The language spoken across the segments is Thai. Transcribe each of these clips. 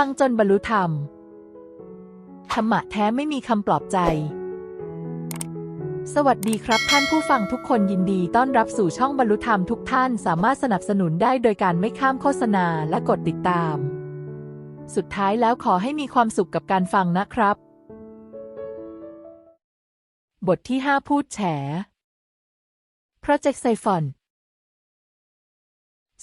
ฟังจนบรรลุธรรม ธรรมะแท้ไม่มีคำปลอบใจ สวัสดีครับท่านผู้ฟังทุกคนยินดีต้อนรับสู่ช่องบรรลุธรรมทุกท่านสามารถสนับสนุนได้โดยการไม่ข้ามโฆษณาและกดติดตาม สุดท้ายแล้วขอให้มีความสุขกับการฟังนะครับ บทที่ 5 พูดแฉ Project Siphon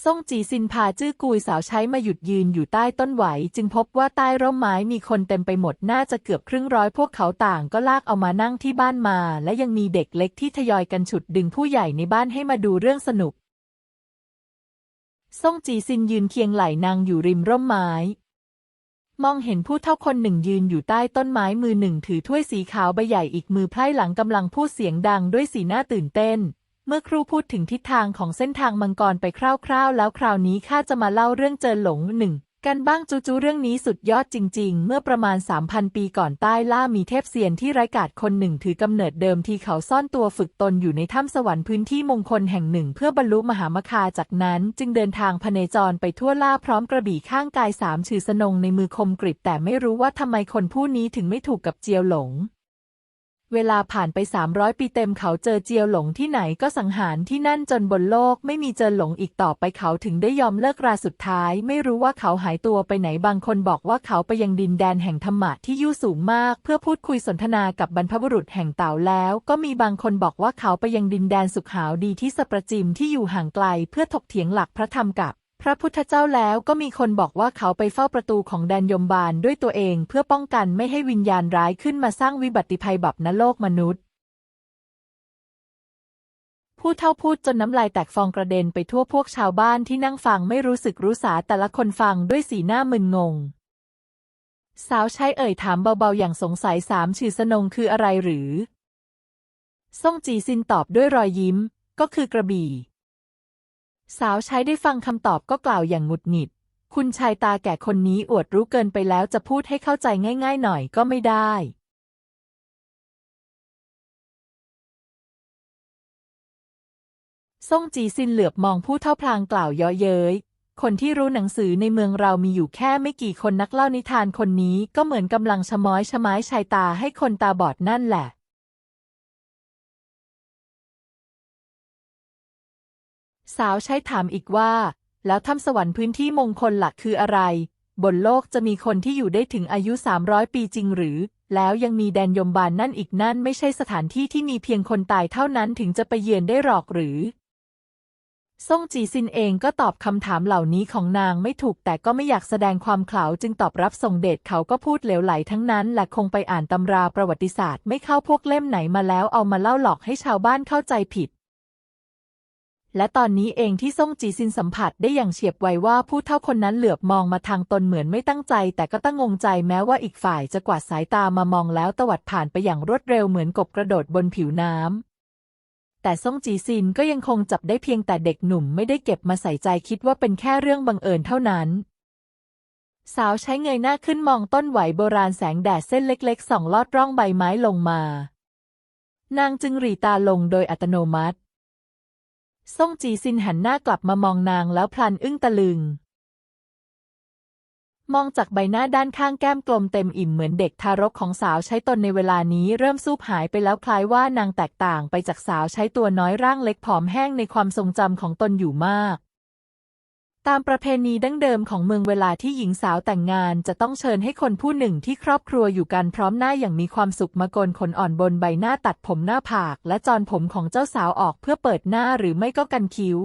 ซ่งจีซินพาจื้อกุยสาวใช้มาหยุดยืนอยู่ใต้ต้นไหว จึงพบว่าใต้ร่มไม้มีคนเต็มไปหมดน่าจะเกือบครึ่งร้อยพวกเขาต่างก็ลากเอามานั่งที่บ้านมา และยังมีเด็กเล็กที่ทยอยกันฉุดดึงผู้ใหญ่ในบ้านให้มาดูเรื่องสนุก ซ่งจีซินยืนเคียงไหล่นางอยู่ริมร่มไม้ มองเห็นผู้เท่าคนหนึ่งยืนอยู่ใต้ต้นไม้มือหนึ่งถือถ้วยสีขาวใบใหญ่อีกมือไพร่หลังกำลังพูดเสียงดังด้วยสีหน้าตื่นเต้น เมื่อครูพูดถึงทิศทางของเส้นทางมังกรไปคร่าวๆ แล้วคราวนี้ข้าจะมาเล่าเรื่องเจอหลงหนึ่งกันบ้างจูจูเรื่องนี้สุดยอดจริง ๆ เมื่อประมาณ 3,000 ปีก่อนใต้ล่ามีเทพเซียนที่ไร้กาจคนหนึ่งถือกำเนิดเดิมทีเขาซ่อนตัวฝึกตนอยู่ในถ้ำสวรรค์พื้นที่มงคลแห่งหนึ่ง เพื่อบรรลุมหามคาจากนั้นจึงเดินทางพเนจรไปทั่วล่าพร้อมกระบี่ข้างกายสามชื่อสนงในมือคมกริบแต่ไม่รู้ว่าทำไมคนผู้นี้ถึงไม่ถูกกับเจียวหลง เวลาผ่านไป 300 ปีเต็มเขาเจอเจียวหลงที่ไหนก็สังหารที่นั่นจนบนโลกไม่มีเจอหลงอีกต่อไปเขาถึงได้ยอมเลิกราสุดท้าย ไม่รู้ว่าเขาหายตัวไปไหนบางคนบอกว่าเขาไปยังดินแดนแห่งธรรมะที่ยู่สูงมาก เพื่อพูดคุยสนทนากับบรรพบุรุษแห่งเต่าแล้ว ก็มีบางคนบอกว่าเขาไปยังดินแดนสุขหาวดีที่สประจิมที่อยู่ห่างไกล เพื่อถกเถียงหลักพระธรรมกับ พระพุทธเจ้าแล้วก็มีคนบอกว่าเขาไปเฝ้าประตูของแดนยมบาลด้วยตัวเองเพื่อป้องกันไม่ให้วิญญาณร้ายขึ้นมาสร้างวิบัติภัยบับนโลกมนุษย์ ผู้เท่าพูดจนน้ำลายแตกฟองกระเด็นไปทั่วพวกชาวบ้านที่นั่งฟังไม่รู้สึกรู้สาแต่ละคนฟังด้วยสีหน้ามึนงง สาวใช้เอ่ยถามเบาๆอย่างสงสัยสามชื่อสนงคืออะไรหรือ ซ่งจีซินตอบด้วยรอยยิ้ม ก็คือกระบี่ สาวใช้ได้ฟังคำตอบก็กล่าวอย่างหงุดหงิด คุณชายตาแก่คนนี้อวดรู้เกินไปแล้วจะพูดให้เข้าใจง่าย ๆ หน่อยก็ไม่ได้ซ่งจีซินเหลือบมองผู้เท่าพลางกล่าวเยาะเย้ย คนที่รู้หนังสือในเมืองเรามีอยู่แค่ไม่กี่คนนักเล่านิทานคนนี้ก็เหมือนกำลังชะม้อยชะไม้ชายตาให้คนตาบอดนั่นแหละ สาวใช้ถามอีกว่า แล้วถ้ำสวรรค์พื้นที่มงคลหลักคืออะไร บนโลกจะมีคนที่อยู่ได้ถึงอายุ 300 ปีจริงหรือ แล้วยังมีแดนยมบาลนนั่นอีกนั่นไม่ใช่สถานที่ที่มีเพียงคนตายเท่านั้นถึงจะไปเยือนได้หรอกหรือซ่งจีซินเองก็ตอบคำถามเหล่านี้ของนางไม่ถูกแต่ก็ไม่อยากแสดงความเขลาจึงตอบรับส่งเดชเขาก็พูดเหลวไหลทั้งนั้นและคงไปอ่านตำราประวัติศาสตร์ ไม่เข้าพวกเล่มไหนมาแล้วเอามาเล่าหลอกให้ชาวบ้านเข้าใจผิด และตอนนี้เองที่ซ่งจีซินสัมผัสได้อย่างเฉียบไวว่าผู้เท่าคนนั้นเหลือบมองมาทางตนเหมือนไม่ตั้งใจ แต่ก็ตั้งงงใจแม้ว่าอีกฝ่ายจะกวาดสายตามามองแล้วตวัดผ่านไปอย่างรวดเร็วเหมือนกบกระโดดบนผิวน้ำแต่ซ่งจีซินก็ยังคงจับได้เพียงแต่เด็กหนุ่มไม่ได้เก็บมาใส่ใจคิดว่าเป็นแค่เรื่องบังเอิญเท่านั้น สาวใช้เงยหน้าขึ้นมองต้นไหวโบราณแสงแดดเส้นเล็กๆส่องลอดร่องใบไม้ลงมา นางจึงหรีตาลงโดยอัตโนมัติ ซ่งจีซินหันหน้ากลับมามองนางแล้วพลันอึ้งตะลึง มองจากใบหน้าด้านข้างแก้มกลมเต็มอิ่มเหมือนเด็กทารกของสาวใช้ตนในเวลานี้เริ่มสูบหายไปแล้วคล้ายว่านางแตกต่างไปจากสาวใช้ตัวน้อยร่างเล็กผอมแห้งในความทรงจำของตนอยู่มาก ตามประเพณีดั้งเดิมของเมืองเวลาที่หญิงสาวแต่งงานจะต้องเชิญให้คนผู้หนึ่งที่ครอบครัวอยู่กันพร้อมหน้าอย่างมีความสุขมาโกนขนอ่อนบนใบหน้าตัดผมหน้าผากและจอนผมของเจ้าสาวออกเพื่อเปิดหน้าหรือไม่ก็กันคิ้ว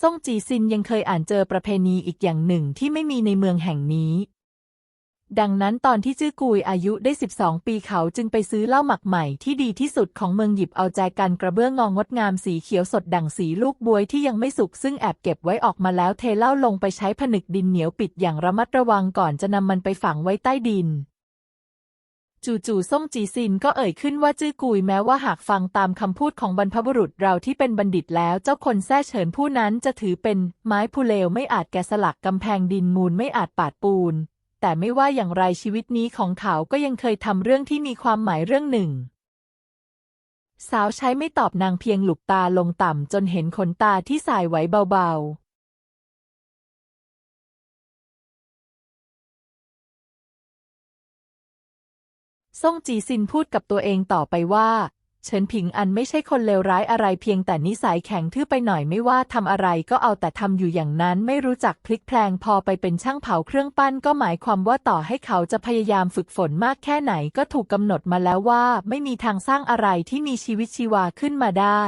ซ่งจีซินยังเคยอ่านเจอประเพณีอีกอย่างหนึ่งที่ไม่มีในเมืองแห่งนี้ ดังนั้นตอนที่จื้อกุยอายุได้ 12 ปีเขาจึงไปซื้อเหล้าหมักใหม่ที่ดีที่สุดของเมืองหยิบเอาแจกันกระเบื้องงองงดงามสีเขียวสดดั่งสีลูกบวยที่ยังไม่สุกซึ่งแอบเก็บไว้ออกมาแล้วเทเหล้าลงไปใช้ผนึกดินเหนียวปิดอย่างระมัดระวังก่อนจะนำมันไปฝังไว้ใต้ดิน จู่ๆซ่งจีซินก็เอ่ยขึ้นว่าจื้อกุยแม้ว่าหากฟังตามคำพูดของบรรพบุรุษเราที่เป็นบัณฑิตแล้วเจ้าคนแท้เฉินผู้นั้นจะถือเป็นไม้ผู้เลวไม่อาจแกะสลักกำแพงดินมูลไม่อาจปาดปูน แต่ไม่ว่าอย่างไรชีวิตนี้ของเขาก็ยังเคยทำเรื่องที่มีความหมายเรื่องหนึ่ง สาวใช้ไม่ตอบนางเพียงหลุบตาลงต่ำจนเห็นขนตาที่สายไหวเบาๆซ่งจีซินพูดกับตัวเองต่อไปว่า เฉินผิงอันไม่ใช่คนเลวร้ายอะไรเพียงแต่นิสัยแข็งทื่อไปหน่อยไม่ว่าทำอะไรก็เอาแต่ทำอยู่อย่างนั้นไม่รู้จักพลิกแพลงพอไปเป็นช่างเผาเครื่องปั้นก็หมายความว่าต่อให้เขาจะพยายามฝึกฝนมากแค่ไหนก็ถูกกำหนดมาแล้วว่า ไม่มีทางสร้างอะไรที่มีชีวิตชีวาขึ้นมาได้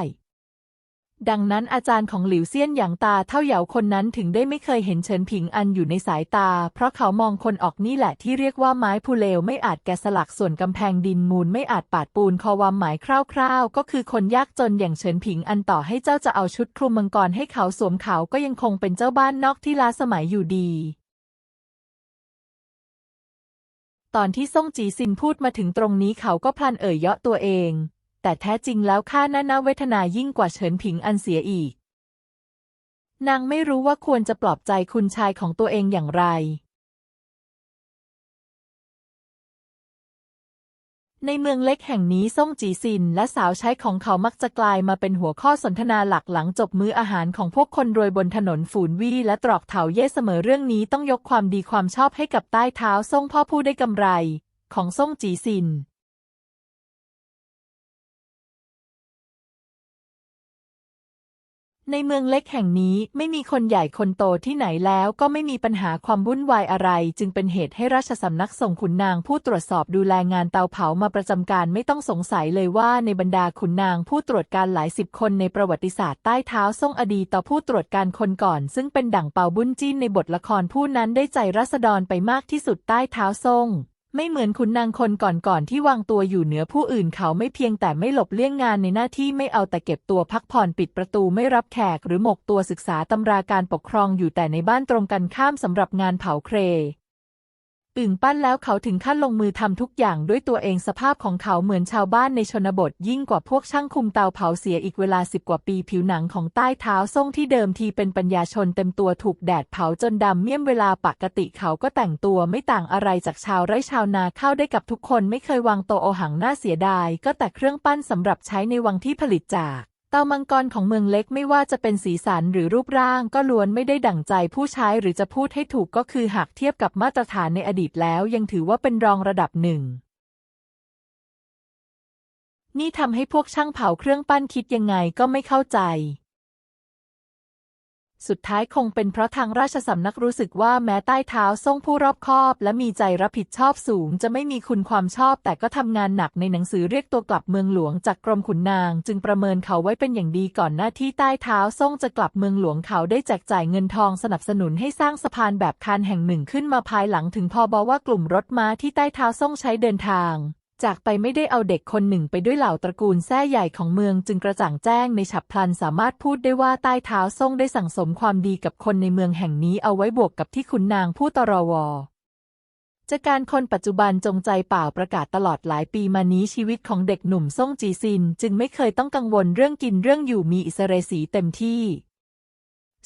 ดังนั้นอาจารย์ของหลิวเซียนอย่างตาเท่าเหยาคนนั้นถึงได้ไม่เคยเห็นเฉินผิงอันอยู่ในสายตา เพราะเขามองคนออกนี่แหละที่เรียกว่าไม้พูเลวไม่อาจแกะสลักส่วนกำแพงดินมูลไม่อาจปาดปูนคอความหมายคร่าวๆ ก็คือคนยากจนอย่างเฉินผิงอันต่อให้เจ้าจะเอาชุดคลุมมังกรให้เขาสวมเขาก็ยังคงเป็นเจ้าบ้านนอกที่ล้าสมัยอยู่ดีตอนที่ซ่งจีซินพูดมาถึงตรงนี้เขาก็พลันเอ่ยเยาะตัวเอง แต่แท้จริงแล้วข้าน่าน่าเวทนายิ่งกว่าเฉินผิงอันเสียอีก นางไม่รู้ว่าควรจะปลอบใจคุณชายของตัวเองอย่างไร ในเมืองเล็กแห่งนี้ซ่งจีซินและสาวใช้ของเขามักจะกลายมาเป็นหัวข้อสนทนาหลักหลังจบมื้ออาหารของพวกคนรวยบนถนนฝูนวี่และตรอกเถาเย่เสมอเรื่องนี้ต้องยกความดีความชอบให้กับใต้เท้าซ่งพ่อผู้ได้กำไร ของซ่งจีซิน ในเมืองเล็กแห่งนี้ไม่มีคนใหญ่คนโตที่ไหนแล้วก็ไม่มีปัญหาความวุ่นวายอะไร จึงเป็นเหตุให้ราชสำนักส่งขุนนางผู้ตรวจสอบดูแลงานเตาเผามาประจำการไม่ต้องสงสัยเลยว่าในบรรดาขุนนางผู้ตรวจการหลายสิบคนในประวัติศาสตร์ใต้เท้าส่งอดีตต่อผู้ตรวจการคนก่อน ซึ่งเป็นดั่งเปาบุญจิ้นในบทละครผู้นั้นได้ใจรัษฎรไปมากที่สุดใต้เท้าส่ง ไม่เหมือนขุนนางคนก่อนๆที่วางตัวอยู่เหนือผู้อื่นเขาไม่เพียงแต่ไม่หลบเลี่ยงงานในหน้าที่ไม่เอาแต่เก็บตัวพักผ่อนปิดประตูไม่รับแขกหรือหมกตัวศึกษาตำราการปกครองอยู่แต่ในบ้านตรงกันข้ามสำหรับงานเผาเคร อึ่งปั้นแล้วเขาถึงขั้นลงมือทำทุกอย่างด้วยตัวเองสภาพของเขาเหมือนชาวบ้านในชนบทยิ่งกว่าพวกช่างคุมเตาเผาเสียอีกเวลาสิบกว่าปีผิวหนังของใต้เท้าส่งที่เดิมทีเป็นปัญญาชนเต็มตัวถูกแดดเผาจนดำเมี่ยมเวลาปกติเขาก็แต่งตัวไม่ต่างอะไรจากชาวไร่ชาวนาเข้าได้กับทุกคนไม่เคยวางโตโอหังหน้าเสียดายก็แต่เครื่องปั้นสำหรับใช้ในวังที่ผลิตจาก ตามังกรของเมืองเล็กไม่ว่าจะเป็นสีสันหรือรูปร่างก็ล้วนไม่ได้ดั่งใจผู้ใช้หรือจะพูดให้ถูกก็คือหากเทียบกับมาตรฐานในอดีตแล้วยังถือว่าเป็นรองระดับหนึ่ง นี่ทำให้พวกช่างเผาเครื่องปั้นคิดยังไงก็ไม่เข้าใจ สุดท้ายคงเป็นเพราะทางราชสำนักรู้สึกว่าแม้ใต้เท้าทรงผู้รอบคอบ และมีใจรับผิดชอบสูง จะไม่มีคุณความชอบ แต่ก็ทำงานหนักในหนังสือเรียกตัวกลับเมืองหลวงจากกรมขุนนาง จึงประเมินเขาไว้เป็นอย่างดีก่อนหน้าที่ใต้เท้าทรงจะกลับเมืองหลวงเขาได้แจกจ่ายเงินทองสนับสนุนให้สร้างสะพานแบบคานแห่งหนึ่งขึ้นมาภายหลังถึงพอบอว่ากลุ่มรถม้าที่ใต้เท้าทรงใช้เดินทาง จากไปไม่ได้เอาเด็กคนหนึ่งไปด้วยเหล่าตระกูลแท้ใหญ่ของเมืองจึงกระจ่างแจ้งในฉับพลันสามารถพูดได้ว่าใต้เท้าส่งได้สั่งสมความดีกับคนในเมืองแห่งนี้เอาไว้บวกกับที่ขุนนางผู้ตรวจากการคนปัจจุบันจงใจเปล่าประกาศตลอดหลายปีมานี้ชีวิตของเด็กหนุ่มส่งจีซิน จึงไม่เคยต้องกังวลเรื่องกินเรื่องอยู่มีอิสเรสีเต็มที่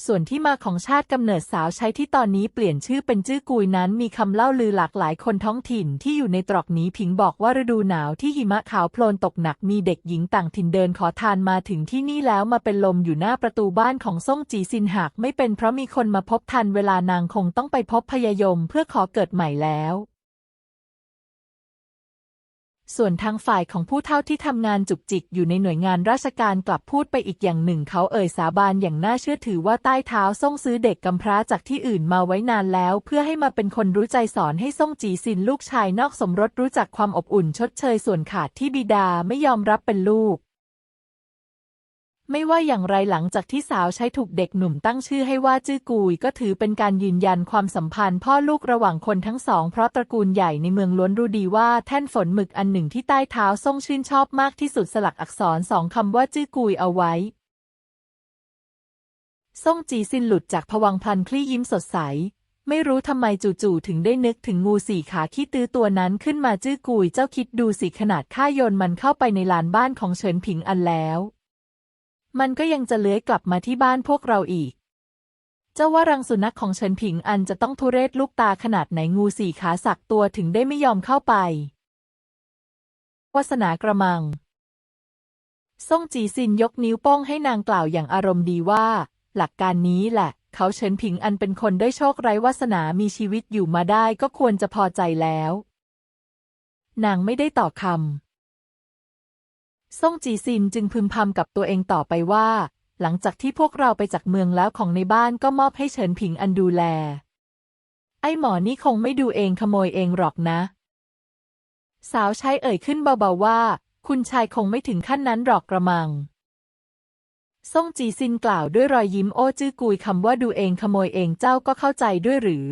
ส่วนที่มาของชาติกำเนิดสาวใช้ที่ตอนนี้เปลี่ยนชื่อเป็นจื้อกุยนั้นมีคำเล่าลือหลากหลายคนท้องถิ่นที่อยู่ในตรอกนี้ผิงบอกว่าฤดูหนาวที่หิมะขาวโพลนตกหนักมีเด็กหญิงต่างถิ่นเดินขอทานมาถึงที่นี่แล้วมาเป็นลมอยู่หน้าประตูบ้านของซ่งจีซินหากไม่เป็นเพราะมีคนมาพบทันเวลานางคงต้องไปพบพยายมเพื่อขอเกิดใหม่แล้ว ส่วนทางฝ่ายของผู้เท่าที่ทำงานจุกจิกอยู่ในหน่วยงานราชการกลับพูดไปอีกอย่างหนึ่ง เขาเอ่ยสาบานอย่างน่าเชื่อถือว่าใต้เท้าส่งซื้อเด็กกำพร้าจากที่อื่นมาไว้นานแล้ว เพื่อให้มาเป็นคนรู้ใจสอนให้ส่งจีซินลูกชายนอกสมรสรู้จักความอบอุ่นชดเชยส่วนขาดที่บิดาไม่ยอมรับเป็นลูก ไม่ว่าอย่างไรหลังจากที่สาวใช้ถูกเด็กหนุ่มตั้งชื่อให้ว่าจื้อกุย ก็ถือเป็นการยืนยันความสัมพันธ์พ่อลูกระหว่างคนทั้งสอง เพราะตระกูลใหญ่ในเมืองล้วนรู้ดีว่าแท่นฝนหมึกอันหนึ่งที่ใต้เท้าส่งชื่นชอบมากที่สุดสลักอักษรสองคำว่าจื้อกุยเอาไว้ส่งจีซินหลุดจากผวังพลันคลี่ยิ้มสดใส ไม่รู้ทำไมจู่ๆถึงได้นึกถึงงูสี่ขาขี้ตื้อตัวนั้นขึ้นมาจื้อกุยเจ้าคิดดูสิขนาดข้าโยนมันเข้าไปในลานบ้านของเฉินผิงอันแล้ว มันก็ยังจะเลื้อยกลับมาที่บ้านพวกเราอีก เจ้าว่ารังสุนัขของเฉินผิงอันจะต้องทุเรศลูกตาขนาดไหนงูสี่ขาสักตัวถึงได้ไม่ยอมเข้าไป วาสนากระมัง ซ่งจีซินยกนิ้วโป้งให้นางกล่าวอย่างอารมณ์ดีว่า หลักการนี้แหละ เขาเฉินผิงอันเป็นคนได้โชคไร้วาสนามีชีวิตอยู่มาได้ก็ควรจะพอใจแล้ว นางไม่ได้ต่อคำ ซ่งจีซินจึงพึมพำกับตัวเองต่อไปว่า หลังจากที่พวกเราไปจากเมืองแล้วของในบ้านก็มอบให้เฉินผิงอันดูแล ไอ้หมอนี่คงไม่ดูเองขโมยเองหรอกนะ สาวใช้เอ่ยขึ้นเบาๆว่า คุณชายคงไม่ถึงขั้นนั้นหรอกกระมังซ่งจีซินกล่าวด้วยรอยยิ้มโอ้จื้อกุยคำว่าดูเองขโมยเองเจ้าก็เข้าใจด้วยหรือ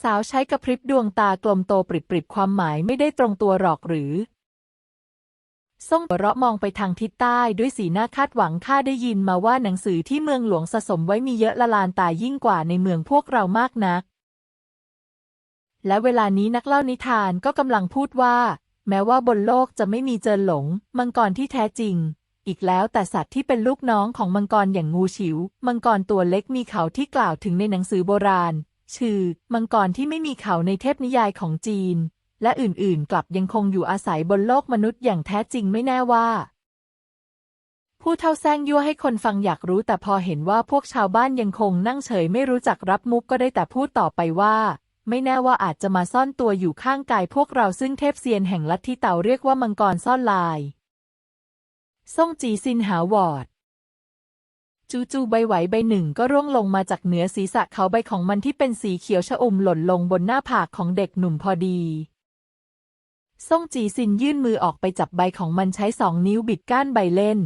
สาวใช้กระพริบดวงตากลมโตปริบๆความหมายไม่ได้ตรงตัวหรอกหรือ ซ่งเราะมองไปทางทิศใต้ด้วยสีหน้าคาดหวังข้าได้ยินมาว่าหนังสือที่เมืองหลวงสะสมไว้มีเยอะละลานตายิ่งกว่าในเมืองพวกเรามากนัก และเวลานี้นักเล่านิทานก็กำลังพูดว่า แม้ว่าบนโลกจะไม่มีเจินหลง มังกรที่แท้จริง อีกแล้วแต่สัตว์ที่เป็นลูกน้องของมังกรอย่างงูฉิว มังกรตัวเล็กมีเขาที่กล่าวถึงในหนังสือโบราณ ชื่อ มังกรที่ไม่มีเขาในเทพนิยายของจีน และอื่นๆ กลับยังคงอยู่อาศัยบนโลกมนุษย์อย่างแท้จริงไม่แน่ว่า ผู้เท่าแซงยั่วให้คนฟังอยากรู้แต่พอเห็นว่าพวกชาวบ้านยังคงนั่งเฉยไม่รู้จักรับมุกก็ได้แต่พูดต่อไปว่า ไม่แน่ว่าอาจจะมาซ่อนตัวอยู่ข้างกายพวกเราซึ่งเทพเซียนแห่งลัทธิเต่าเรียกว่ามังกรซ่อนลายซ่งจีซินหาวอดจู่ๆใบไหวใบหนึ่งก็ร่วงลงมาจากเหนือศีรษะเขาใบของมันที่เป็นสีเขียวชอุ่มหล่นลงบนหน้าผากของเด็กหนุ่มพอดี ซ่งจีซินยื่นมือออกไปจับใบของมันใช้สองนิ้วบิดก้านใบเล่น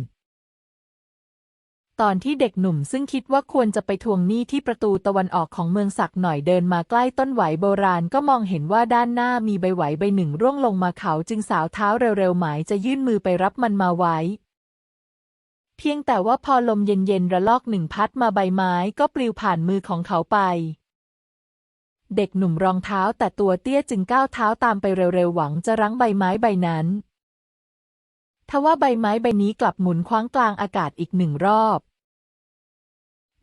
ตอนที่เด็กหนุ่มซึ่งคิดว่าควรจะไปทวงหนี้ที่ประตูตะวันออกของเมืองสักหน่อยเดินมาใกล้ต้นไหวโบราณก็มองเห็นว่าด้านหน้ามีใบไหวใบหนึ่งร่วงลงมาเขาจึงสาวเท้าเร็วๆหมายจะยื่นมือไปรับมันมาไว้เพียงแต่ว่าพอลมเย็นๆระลอกหนึ่งพัดมาใบไม้ก็ปลิวผ่านมือของเขาไป เด็กหนุ่มรองเท้าแต่ตัวเตี้ยจึงก้าวเท้าตามไปเร็วๆ หวังจะรั้งใบไม้ใบนั้นทว่าใบไม้ใบนี้กลับหมุนคว้างกลางอากาศอีกหนึ่งรอบ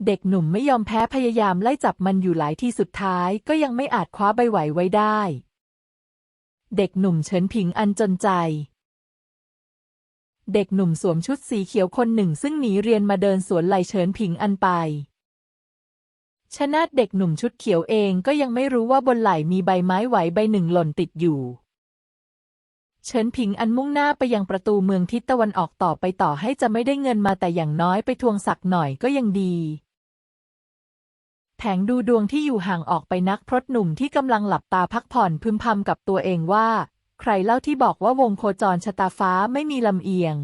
เด็กหนุ่มไม่ยอมแพ้พยายามไล่จับมันอยู่หลายที่สุดท้ายก็ยังไม่อาจคว้าใบไหวไว้ได้ เด็กหนุ่มเฉินผิงอันจนใจ เด็กหนุ่มสวมชุดสีเขียวคนหนึ่งซึ่งหนีเรียนมาเดินสวนไหลเฉินผิงอันไป ชนะเด็กหนุ่มชุดเขียวเองก็ยังไม่รู้ว่าบนไหล่มีใบไม้ไหวใบหนึ่งหล่นติดอยู่ เฉินผิงอันมุ่งหน้าไปยังประตูเมืองทิศตะวันออกต่อไปต่อให้จะไม่ได้เงินมาแต่อย่างน้อยไปทวงสักหน่อยก็ยังดีแผงดูดวงที่อยู่ห่างออกไปนักพรตหนุ่มที่กำลังหลับตาพักผ่อนพึมพำกับตัวเองว่า ใครเล่าที่บอกว่าวงโคจรชะตาฟ้าไม่มีลำเอียง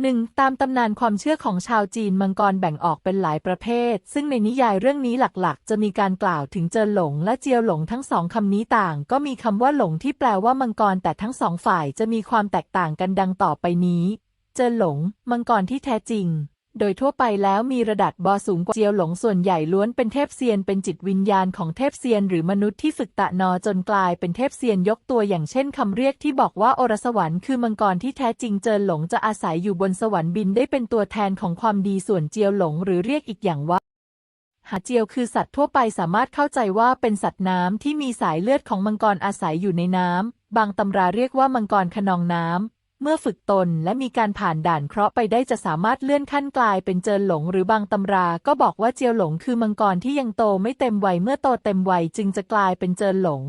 หนึ่งตามตำนานความเชื่อของชาวจีนมังกรแบ่งออกเป็นหลายประเภท ซึ่งในนิยายเรื่องนี้หลักๆ จะมีการกล่าวถึงเจินหลงและเจียวหลงทั้งสองคำนี้ต่าง ก็มีคำว่าหลงที่แปลว่ามังกรแต่ทั้งสองฝ่ายจะมีความแตกต่างกันดังต่อไปนี้ เจินหลง มังกรที่แท้จริง โดยทั่วไปแล้วมีระดับบอสูงกว่าเจียวหลงส่วนใหญ่ล้วนเป็นเทพเซียนเป็นจิตวิญญาณของเทพเซียนหรือมนุษย์ที่ฝึกตะนอจนกลายเป็นเทพเซียนยกตัวอย่างเช่นคำเรียกที่บอกว่าโอรสวรรค์คือมังกรที่แท้จริงเจินหลงจะอาศัยอยู่บนสวรรค์บินได้เป็นตัวแทนของความดีส่วนเจียวหลงหรือเรียกอีกอย่างว่าหาเจียวคือสัตว์ทั่วไปสามารถเข้าใจว่าเป็นสัตว์น้ำที่มีสายเลือดของมังกรอาศัยอยู่ในน้ำบางตำราเรียกว่ามังกรขนองน้ำ เมื่อฝึกตนและมีการผ่านด่านเคราะห์ไปได้จะสามารถเลื่อนขั้นกลายเป็นเจินหลงหรือบางตำราก็บอกว่าเจียวหลงคือมังกรที่ยังโตไม่เต็มวัยเมื่อโตเต็มวัยจึงจะกลายเป็นเจินหลง